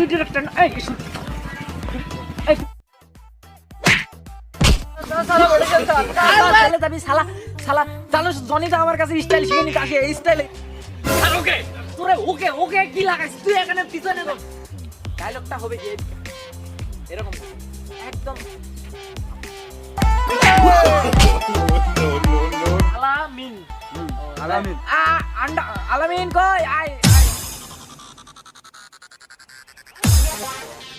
তুই ডিরেক্টর না এই যাবি শালা শালা জানো জনিটা আমার কাছে স্টাইল শিখে নিতে আসে এই স্টাইলে ওকে? তোরে ওকে ওকে কি লাগাইছিস তুই এখানে পিছনে বস ডায়লগটা হবে যে এরকম। একদম। আলামিন। আলামিন। আ আন্ডা আলামিন কই? আয়। Yeah.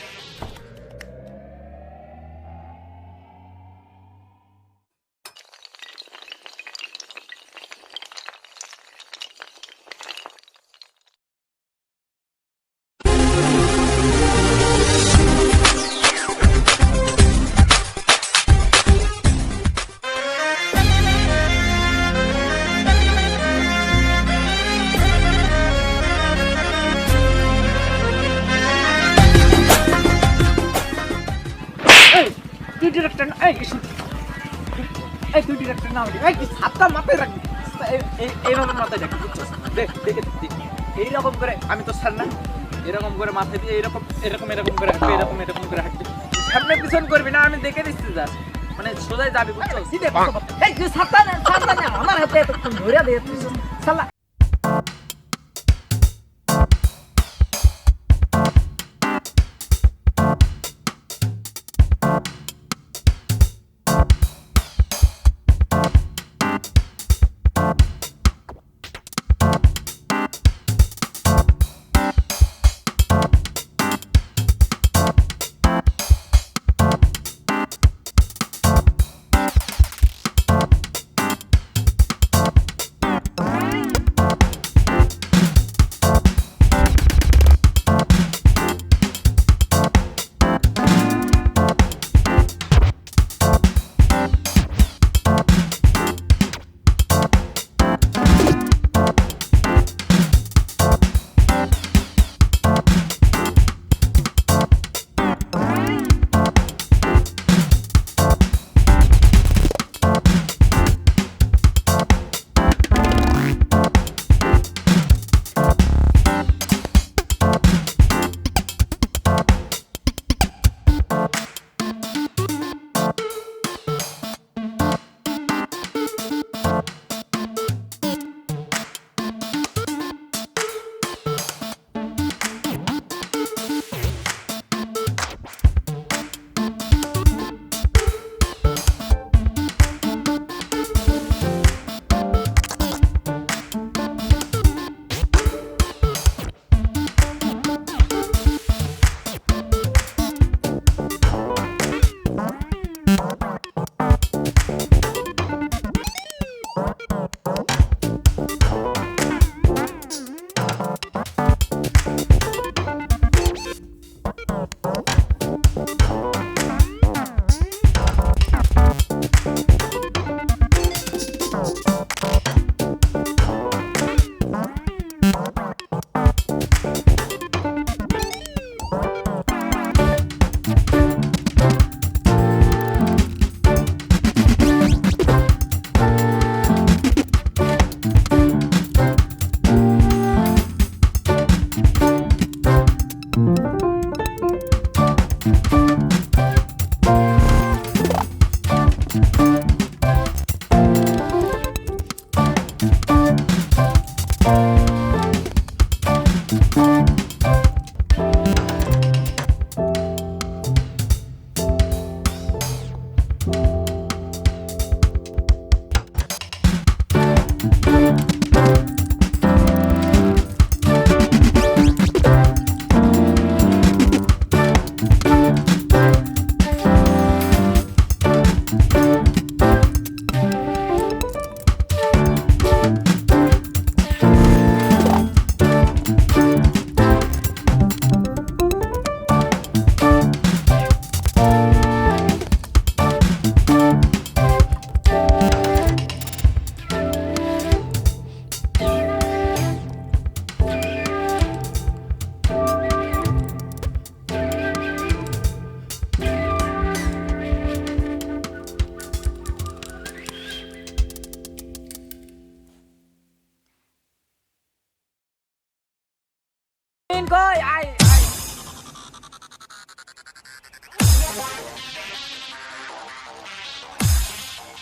ডিরেক্টর এই শুন এই তুই ডিরেক্টর না এই তুই মাথায় রাখবি এই- এই- এইরকম মাথায় রাখবি বুঝছস? দেখ দেখ এইরকম করে আমি তো ছাড় না। এরকম করে মাথায় দিয়ে এরকম এরকম এরকম করে হাঁটবে এরকম এরকম করে হাঁটবে। সামনে পিছন করবি না আমি দেখে দিচ্ছি যা। মানে সোজাই যাবি বুঝছস? সিধে এই তুই ছাড়তা আমার হাতে এতক্ষণ ধরে দে তুই শালা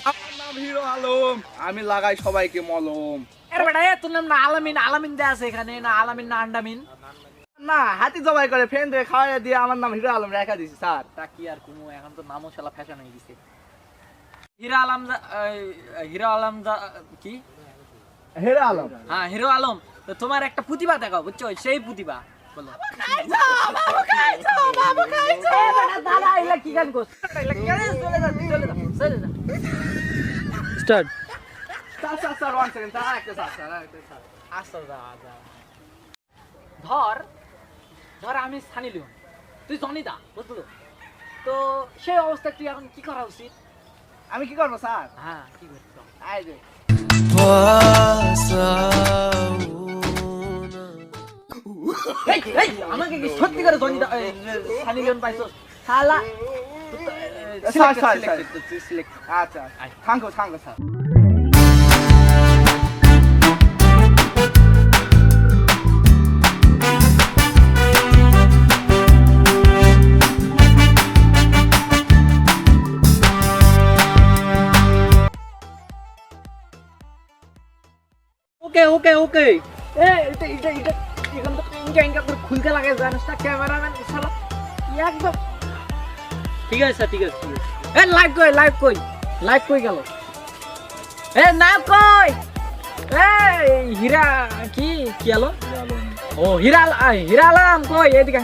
আমার নাম হিরো আলম। আমি লাগাই সবাইকে মলম। আরে বেটা এ তোর নাম না আলামিন আলামিন দেয়া আছে এখানে না আলামিন না আন্ডামিন। না হাতি জবাই করে ফ্রেন্ড খাওয়াই দিয়ে আমার নাম হিরো আলম রেখা দিছি স্যার। তা কি আর কুমু এখন তো নামও শালা ফ্যাশন হয়ে গেছে। হিরা আলম হিরো আলম কি? হিরো আলম। হ্যাঁ হিরো আলম। তো তোমার একটা প্রতিভা দেখাও বুঝছ? সেই প্রতিভা বলো। দাদা, এগুলা কি গান করছ? চলে যা, চলে যা, চলে যা। স্টার্ট। ধর ধর আমি সানি লিওন। তুই জনিদা বুঝলো? তো সেই অবস্থা তুই এখন কি করা উচিত? আমি কি করব স্যার? হ্যাঁ কি করছ আই যে এই, এই, আমাকে কি সত্যি করে জনিদা এই, সানি লিওন পাইছো শালা তুই তো, এ, স্যার selected, স্যার selected, তুই select। আচ্ছা আয়। থাঙ্কো থাঙ্কো স্যার ওকে ওকে ওকে এ এটা এটা এটা এখান থেকে ইনকা ইনকা করে খুলতে লাগে জানিস না ক্যামেরাম্যান শালা একদম। ঠিক আছে ঠিক আছে ঠিক আছে। এ লাইভ কই লাইভ কই? লাইভ কই গেল? এ না কই? এ হীরা কি কি আলো? ও হীরা হীরা আলম কই? এদিকে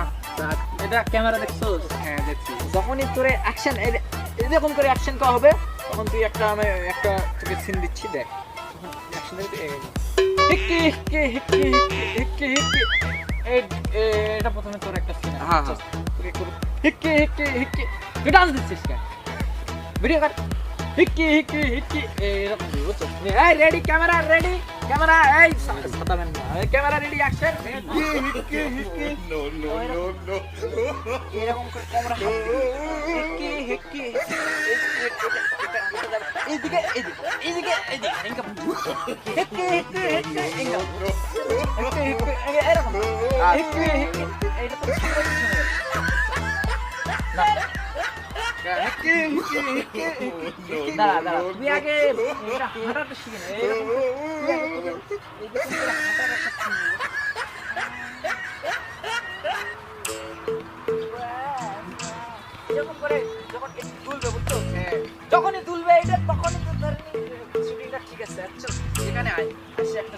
আচ্ছা, এটা ক্যামেরা দেখছোস? হ্যাঁ দেখছি। যখনই তোরে অ্যাকশন এরকম করে অ্যাকশন করা হবে তখন তুই একটা আমি একটা তোকে সিন দিচ্ছি দেখ। অ্যাকশন এটা প্রথমে তোর একটা সিন হ্যাঁ, হ্যাঁ। হিক্কি হিক্কি হিক্কি তুই ডান্স দিচ্ছিস কেন? ভিডিও কর। হিক্কি হিক্কি হিক্কি এরকম বুঝছ? এই রেডি ক্যামেরা রেডি ক্যামেরা এই সাতাবেন না। ক্যামেরা রেডি অ্যাকশন এরকম করে ক্যামেরা হিক্কি হিক্কি এইদিকে এইদিকে এইদিকে এইদিকে। হিক্কি ইনকাম হিক্কি হিক্কি এই- এরকম কিছু না। না দাঁড়া দাঁড়া তুমি আগে হাঁটাটা শিখে নে এরকম। এরকম যখনই তুলবে এটা তখনই তো ধরে এখানে আয় একটা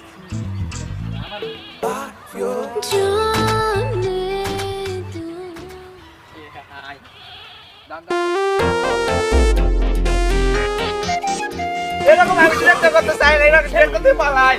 এরকম আমি ডিরেক্টর করতে চাই না এরকম ডিরেক্ট করতে পালাই।